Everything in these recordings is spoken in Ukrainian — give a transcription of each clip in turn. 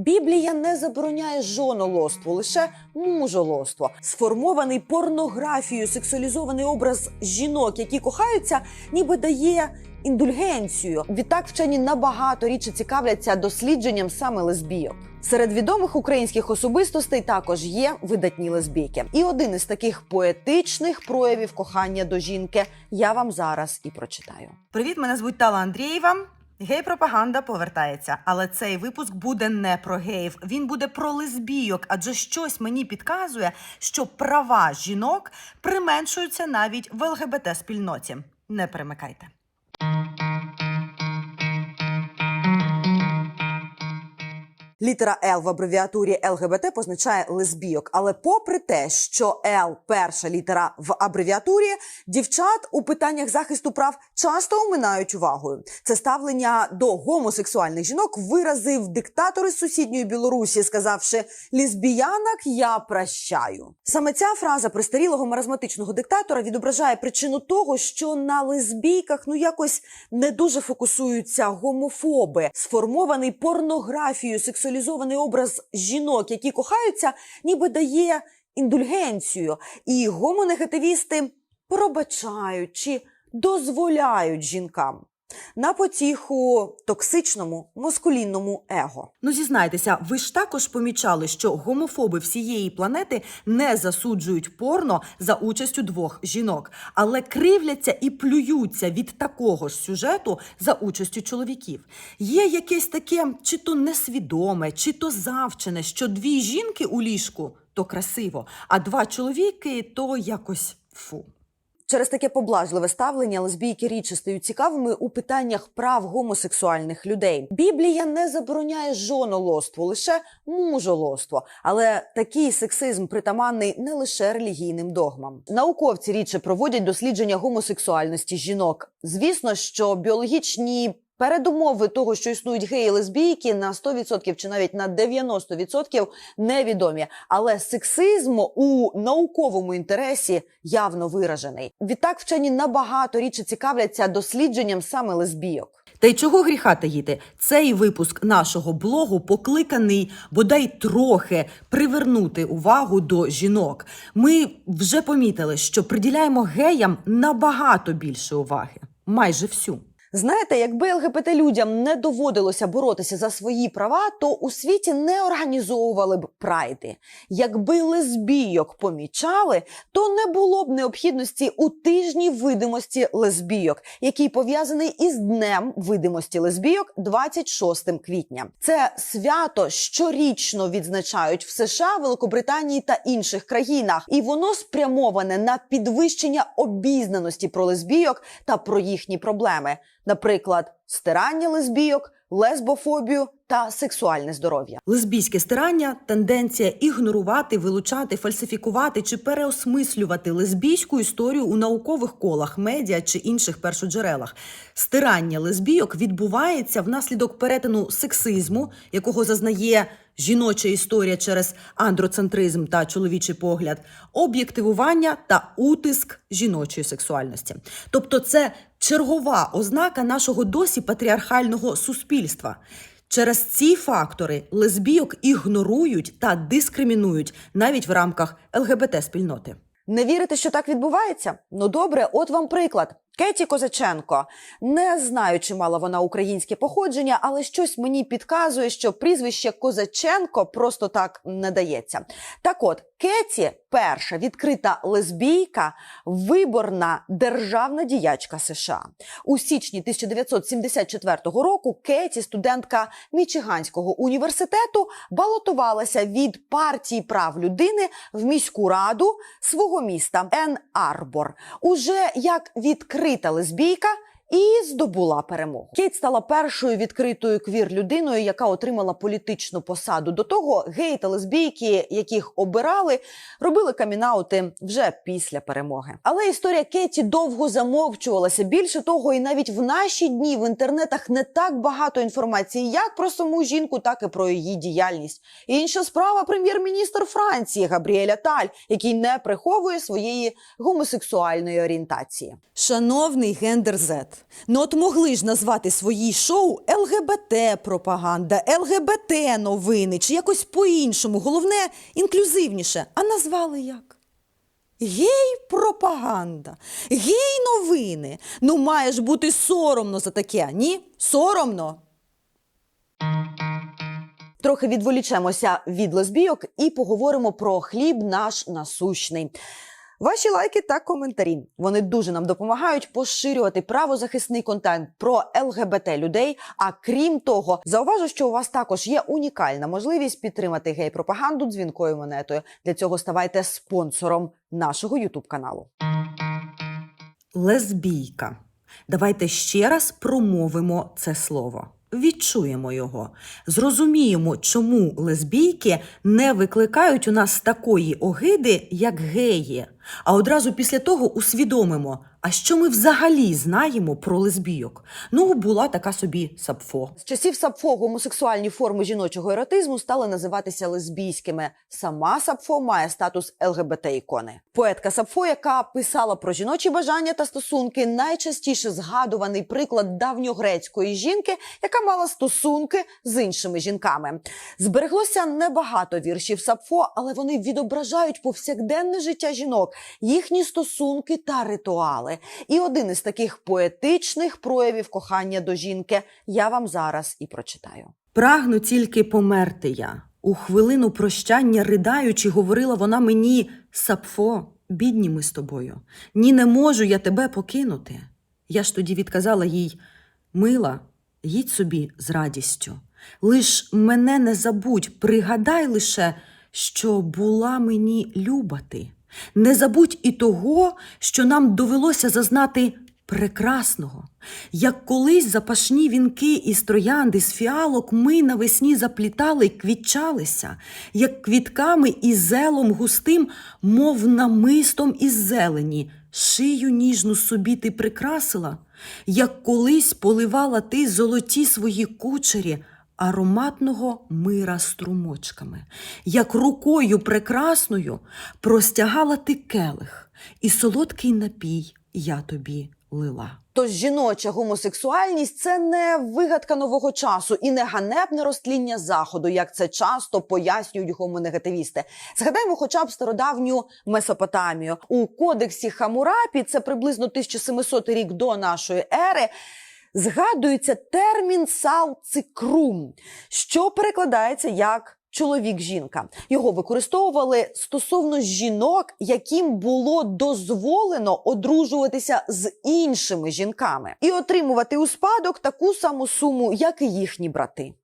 Біблія не забороняє жонолоству, лише мужолоство. Сформований порнографією сексуалізований образ жінок, які кохаються, ніби дає. Індульгенцію відтак вчені набагато рідше цікавляться дослідженням саме лесбійок. Серед відомих українських особистостей також є видатні лесбійки. І один із таких поетичних проявів кохання до жінки я вам зараз і прочитаю. Привіт, мене звуть Тала Андрієва. Гей-пропаганда повертається, але цей випуск буде не про геїв. Він буде про лесбійок, адже щось мені підказує, що права жінок применшуються навіть в ЛГБТ спільноті. Не перемикайте. Літера Л в абревіатурі ЛГБТ позначає лесбійок. Але попри те, що Л перша літера в абревіатурі, дівчат у питаннях захисту прав часто оминають увагою. Це ставлення до гомосексуальних жінок виразив диктатор із сусідньої Білорусі, сказавши лесбіянок я прощаю. Саме ця фраза пристарілого маразматичного диктатора відображає причину того, що на лесбійках ну якось не дуже фокусуються гомофоби, сформований порнографією сексуалізований образ жінок, які кохаються, ніби дає індульгенцію, і гомонегативісти пробачають чи дозволяють жінкам на потіху токсичному маскулінному его. Ну зізнайтеся, ви ж також помічали, що гомофоби всієї планети не засуджують порно за участю двох жінок, але кривляться і плюються від такого ж сюжету за участю чоловіків. Є якесь таке, чи то несвідоме, чи то завчене, що дві жінки у ліжку то красиво, а два чоловіки то якось фу. Через таке поблажливе ставлення лесбійки рідше стають цікавими у питаннях прав гомосексуальних людей. Біблія не забороняє жонолоство, лише мужолоство. Але такий сексизм притаманний не лише релігійним догмам. Науковці рідше проводять дослідження гомосексуальності жінок. Звісно, що біологічні. Передумови того, що існують геї лесбійки на 100% чи навіть на 90% невідомі. Але сексизм у науковому інтересі явно виражений. Відтак вчені набагато рідше цікавляться дослідженням саме лесбійок. Та й чого гріха таїти? Цей випуск нашого блогу покликаний бодай трохи привернути увагу до жінок. Ми вже помітили, що приділяємо геям набагато більше уваги, майже всю. Знаєте, якби ЛГБТ людям не доводилося боротися за свої права, то у світі не організовували б прайди. Якби лесбійок помічали, то не було б необхідності у тижні видимості лесбійок, який пов'язаний із днем видимості лесбійок 26 квітня. Це свято щорічно відзначають в США, Великобританії та інших країнах, і воно спрямоване на підвищення обізнаності про лесбійок та про їхні проблеми наприклад, стирання лесбійок, лесбофобію та сексуальне здоров'я. Лесбійське стирання тенденція ігнорувати, вилучати, фальсифікувати чи переосмислювати лесбійську історію у наукових колах, медіа чи інших першоджерелах. Стирання лесбійок відбувається внаслідок перетину сексизму, якого зазнає жіноча історія через андроцентризм та чоловічий погляд, об'єктивування та утиск жіночої сексуальності. Тобто, це чергова ознака нашого досі патріархального суспільства. Через ці фактори лесбійок ігнорують та дискримінують навіть в рамках ЛГБТ спільноти. Не вірите, що так відбувається? Ну добре, от вам приклад. Кеті Козаченко. Не знаю, чи мала вона українське походження, але щось мені підказує, що прізвище Козаченко просто так не дається. Так от, Кеті перша відкрита лесбійка, виборна державна діячка США. У січні 1974 року Кеті, студентка Мічиганського університету, балотувалася від партії прав людини в міську раду свого міста Ен Арбор. Уже як відкрита лесбійка. І здобула перемогу. Кейт стала першою відкритою квір-людиною, яка отримала політичну посаду. До того геї та лесбійки, яких обирали, робили камінаути вже після перемоги. Але історія Кеті довго замовчувалася. Більше того, і навіть в наші дні в інтернетах не так багато інформації, як про саму жінку, так і про її діяльність. Інша справа прем'єр-міністр Франції Габріеля Таль, який не приховує своєї гомосексуальної орієнтації. Шановний гендер Z, Ну от могли ж назвати свої шоу ЛГБТ-пропаганда, ЛГБТ-новини чи якось по-іншому. Головне інклюзивніше. А назвали як? Гей-пропаганда, гей-новини. Ну, має ж бути соромно за таке, ні? Соромно. Трохи відволічемося від лесбійок і поговоримо про хліб наш насущний. Ваші лайки та коментарі вони дуже нам допомагають поширювати правозахисний контент про ЛГБТ людей. А крім того, зауважу, що у вас також є унікальна можливість підтримати гей-пропаганду дзвінкою монетою. Для цього ставайте спонсором нашого Ютуб каналу. Лесбійка. Давайте ще раз промовимо це слово. Відчуємо його, зрозуміємо, чому лесбійки не викликають у нас такої огиди, як геї. А одразу після того усвідомимо, а що ми взагалі знаємо про лесбійок. Ну, була така собі сапфо. З часів Сапфо гомосексуальні форми жіночого еротизму стали називатися лесбійськими. Сама Сапфо має статус ЛГБТ-ікони. Поетка Сапфо, яка писала про жіночі бажання та стосунки, найчастіше згадуваний приклад давньогрецької жінки, яка мала стосунки з іншими жінками. Збереглося небагато віршів Сапфо, але вони відображають повсякденне життя жінок, їхні стосунки та ритуали. І один із таких поетичних проявів кохання до жінки я вам зараз і прочитаю. Прагну тільки померти я. У хвилину прощання, ридаючи, говорила вона мені Сапфо, бідні ми з тобою. Ні, не можу я тебе покинути. Я ж тоді відказала їй Мила, їдь собі з радістю. Лиш мене не забудь, пригадай лише, що була мені люба ти. Не забудь і того, що нам довелося зазнати прекрасного. Як колись запашні вінки із троянди з фіалок ми навесні заплітали й квітчалися, як квітками і зелом густим, мов намистом із зелені, шию ніжну собі ти прикрасила, як колись поливала ти золоті свої кучері, ароматного мира струмочками, як рукою прекрасною простягала ти келих, і солодкий напій я тобі лила. Тож жіноча гомосексуальність це не вигадка нового часу і не ганебне розтління заходу, як це часто пояснюють гомонегативісти. Згадаймо, хоча б стародавню Месопотамію у кодексі Хамурапі, це приблизно 1700 рік до нашої ери. Згадується термін салцикрум, що перекладається як чоловік-жінка. Його використовували стосовно жінок, яким було дозволено одружуватися з іншими жінками і отримувати у спадок таку саму суму, як і їхні брати.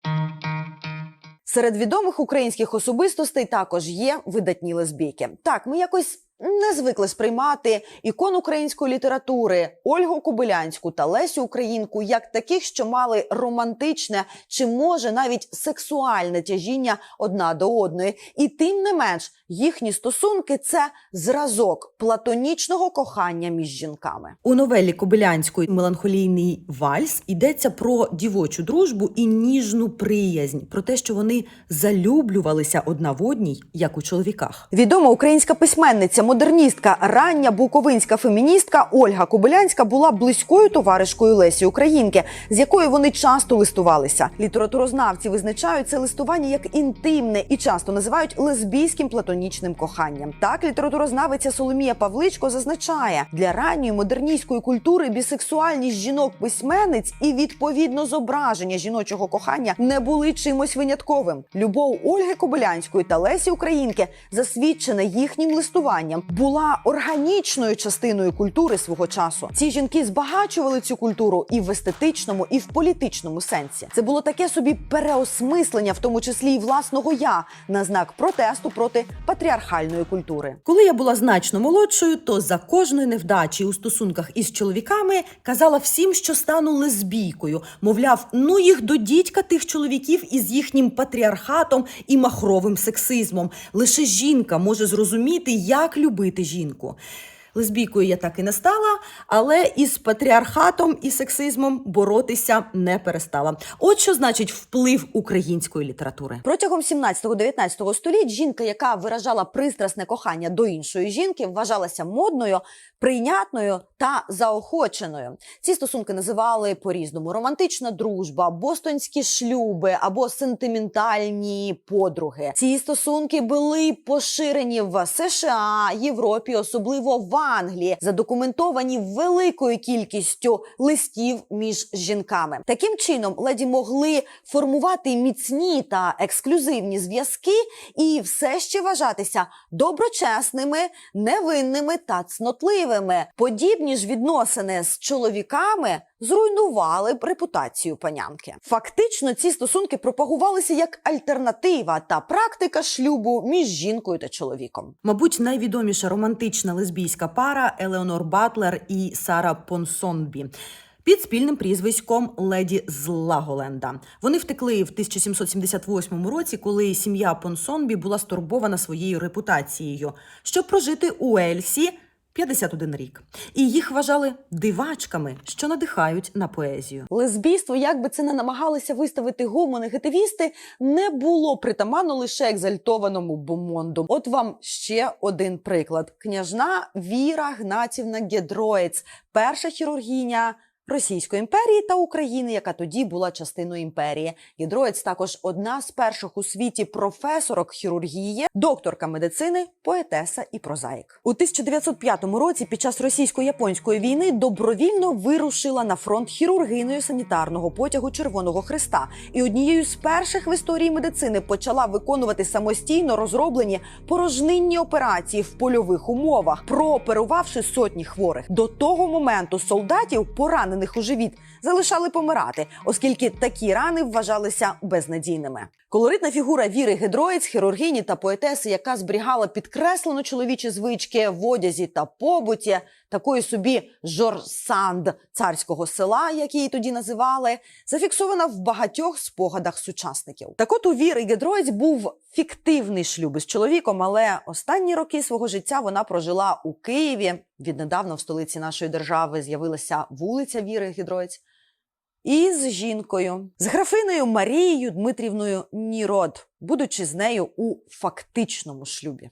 Серед відомих українських особистостей також є видатні лесбійки. Так, ми якось не звикли сприймати ікон української літератури Ольгу Кобилянську та Лесю Українку як таких, що мали романтичне чи може навіть сексуальне тяжіння одна до одної. І тим не менш, їхні стосунки це зразок платонічного кохання між жінками. У новелі Кобилянської меланхолійний вальс йдеться про дівочу дружбу і ніжну приязнь, про те, що вони залюблювалися одна в одній, як у чоловіках. Відома українська письменниця, модерністка, рання буковинська феміністка Ольга Кобилянська була близькою товаришкою Лесі Українки, з якою вони часто листувалися. Літературознавці визначають це листування як інтимне і часто називають лесбійським платонічним коханням. Так, літературознавиця Соломія Павличко зазначає, для ранньої модерністської культури бісексуальність жінок-письменниць і відповідно зображення жіночого кохання не були чимось винятковим. Любов Ольги Кобилянської та Лесі Українки, засвідчена їхнім листуванням, була органічною частиною культури свого часу. Ці жінки збагачували цю культуру і в естетичному, і в політичному сенсі. Це було таке собі переосмислення, в тому числі і власного я, на знак протесту проти патріархальної культури. Коли я була значно молодшою, то за кожної невдачі у стосунках із чоловіками казала всім, що стану лесбійкою. Мовляв, ну їх до дідька тих чоловіків із їхнім патріархатом і махровим сексизмом. Лише жінка може зрозуміти, як любити жінку. Лесбійкою я так і не стала, але із патріархатом і сексизмом боротися не перестала. От що значить вплив української літератури. Протягом 17-19 століть жінка, яка виражала пристрасне кохання до іншої жінки, вважалася модною, прийнятною та заохоченою. Ці стосунки називали по-різному: романтична дружба, бостонські шлюби або сентиментальні подруги. Ці стосунки були поширені в США, Європі, особливо в Англії, задокументовані великою кількістю листів між жінками. Таким чином, леді могли формувати міцні та ексклюзивні зв'язки і все ще вважатися доброчесними, невинними та цнотливими. Подібні ж відносини з чоловіками зруйнували б репутацію панянки. Фактично, ці стосунки пропагувалися як альтернатива та практика шлюбу між жінкою та чоловіком. Мабуть, найвідоміша романтична лесбійська пара Елеонор Батлер і Сара Понсонбі. Під спільним прізвиськом леді з Лаголенда. Вони втекли в 1778 році, коли сім'я Понсонбі була стурбована своєю репутацією, щоб прожити у Ельсі 51 рік. І їх вважали дивачками, що надихають на поезію. Лесбійство, як би це не намагалися виставити гомонегативісти, не було притаманно лише екзальтованому бомонду. От вам ще один приклад: княжна Віра Гнатівна Гедроєць, перша хірургіня. Російської імперії та України, яка тоді була частиною імперії. Гідроєць також одна з перших у світі професорок хірургії, докторка медицини, поетеса і прозаїк. У 1905 році, під час російсько-японської війни, добровільно вирушила на фронт хірургиною санітарного потягу Червоного Христа і однією з перших в історії медицини почала виконувати самостійно розроблені порожнинні операції в польових умовах, прооперувавши сотні хворих. До того моменту солдатів поранених у живіт залишали помирати, оскільки такі рани вважалися безнадійними. Колоритна фігура Віри Гедроїць, хірургині та поетеси, яка зберігала підкреслено чоловічі звички в одязі та побуті, такої собі жорсанд царського села, як її тоді називали, зафіксована в багатьох спогадах сучасників. Так от у Віри Гедроїць був фіктивний шлюб із чоловіком, але останні роки свого життя вона прожила у Києві. Віднедавна в столиці нашої держави з'явилася вулиця Віри Гедроїць. І з жінкою, з графиною Марією Дмитрівною Нірод, будучи з нею у фактичному шлюбі.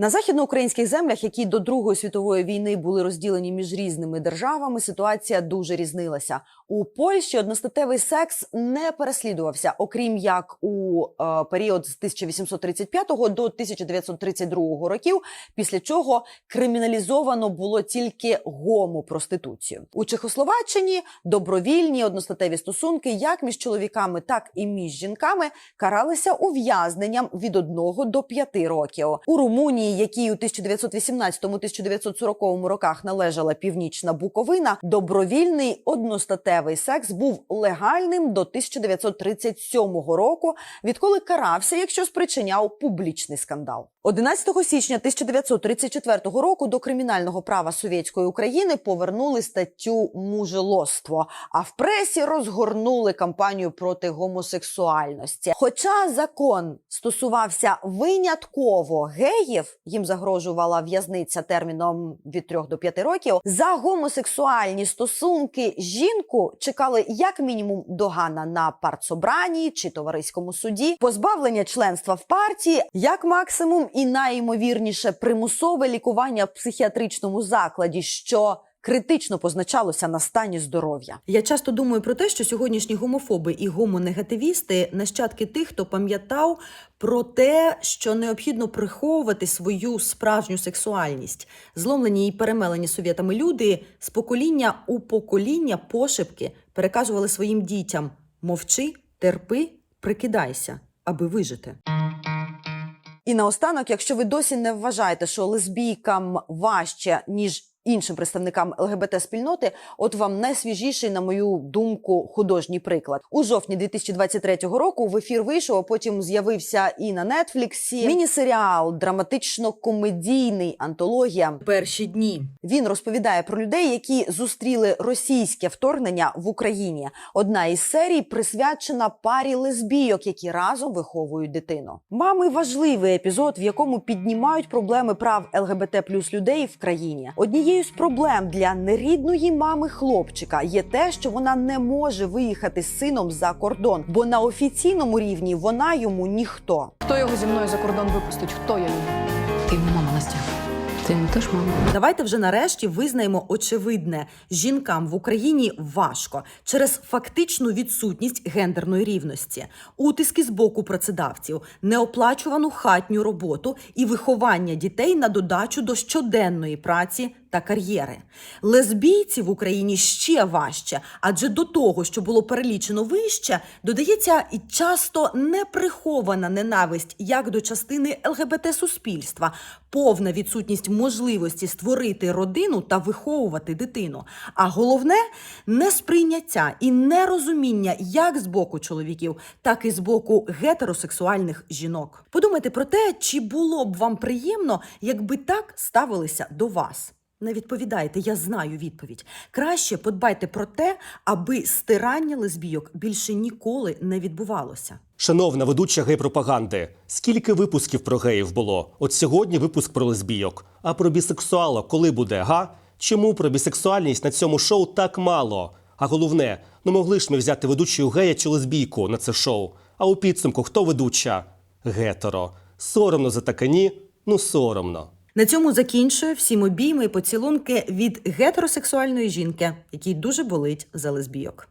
На західноукраїнських землях, які до Другої світової війни були розділені між різними державами, ситуація дуже різнилася. У Польщі одностатевий секс не переслідувався, окрім як у е, період з 1835 до 1932 років, після чого криміналізовано було тільки гомопроституцію. У Чехословаччині добровільні одностатеві стосунки, як між чоловіками, так і між жінками, каралися ув'язненням від 1 до 5 років. У Румунії, якій у 1918-1940 роках належала північна Буковина, добровільний одностатевий секс був легальним до 1937 року, відколи карався, якщо спричиняв публічний скандал. 11 січня 1934 року до кримінального права совєтської України повернули статтю мужелоство, а в пресі розгорнули кампанію проти гомосексуальності. Хоча закон стосувався винятково геїв, їм загрожувала в'язниця терміном від 3 до 5 років. За гомосексуальні стосунки жінку чекали як мінімум догана на партсобранні чи товариському суді, позбавлення членства в партії, як максимум, і найімовірніше примусове лікування в психіатричному закладі, що критично позначалося на стані здоров'я. Я часто думаю про те, що сьогоднішні гомофоби і гомонегативісти нащадки тих, хто пам'ятав про те, що необхідно приховувати свою справжню сексуальність. Зломлені і перемелені совєтами люди з покоління у покоління пошепки переказували своїм дітям: мовчи, терпи, прикидайся, аби вижити. І наостанок, якщо ви досі не вважаєте, що лесбійкам важче ніж іншим представникам ЛГБТ спільноти. От вам найсвіжіший, на мою думку, художній приклад. У жовтні 2023 року в ефір вийшов, а потім з'явився і на Нетфліксі міні-серіал драматично-комедійний антологія. Перші дні Він розповідає про людей, які зустріли російське вторгнення в Україні. Одна із серій присвячена парі лесбійок, які разом виховують дитину. Мами важливий епізод, в якому піднімають проблеми прав ЛГБТ плюс людей в країні. Однією з проблем для нерідної мами хлопчика є те, що вона не може виїхати з сином за кордон, бо на офіційному рівні вона йому ніхто. Хто його зі мною за кордон випустить? Хто я йому? Ти йому мама Настя. Ти йому теж мама. Давайте вже нарешті визнаємо очевидне: жінкам в Україні важко через фактичну відсутність гендерної рівності, утиски з боку працедавців, неоплачувану хатню роботу і виховання дітей на додачу до щоденної праці та кар'єри. Лесбійці в Україні ще важче, адже до того, що було перелічено вище, додається і часто неприхована ненависть як до частини ЛГБТ суспільства, повна відсутність можливості створити родину та виховувати дитину. А головне несприйняття і нерозуміння як з боку чоловіків, так і з боку гетеросексуальних жінок. Подумайте про те, чи було б вам приємно, якби так ставилися до вас. Не відповідайте, я знаю відповідь. Краще подбайте про те, аби стирання лесбійок більше ніколи не відбувалося. Шановна ведуча гей-пропаганди, скільки випусків про геїв було? От сьогодні випуск про лесбійок. А про бісексуалок коли буде, га? Чому про бісексуальність на цьому шоу так мало? А головне, ну могли ж ми взяти ведучою гея чи лесбійку на це шоу. А у підсумку хто ведуча? Гетеро. Соромно за таке ні? Ну соромно. На цьому закінчую всім обійми і поцілунки від гетеросексуальної жінки, якій дуже болить за лесбійок.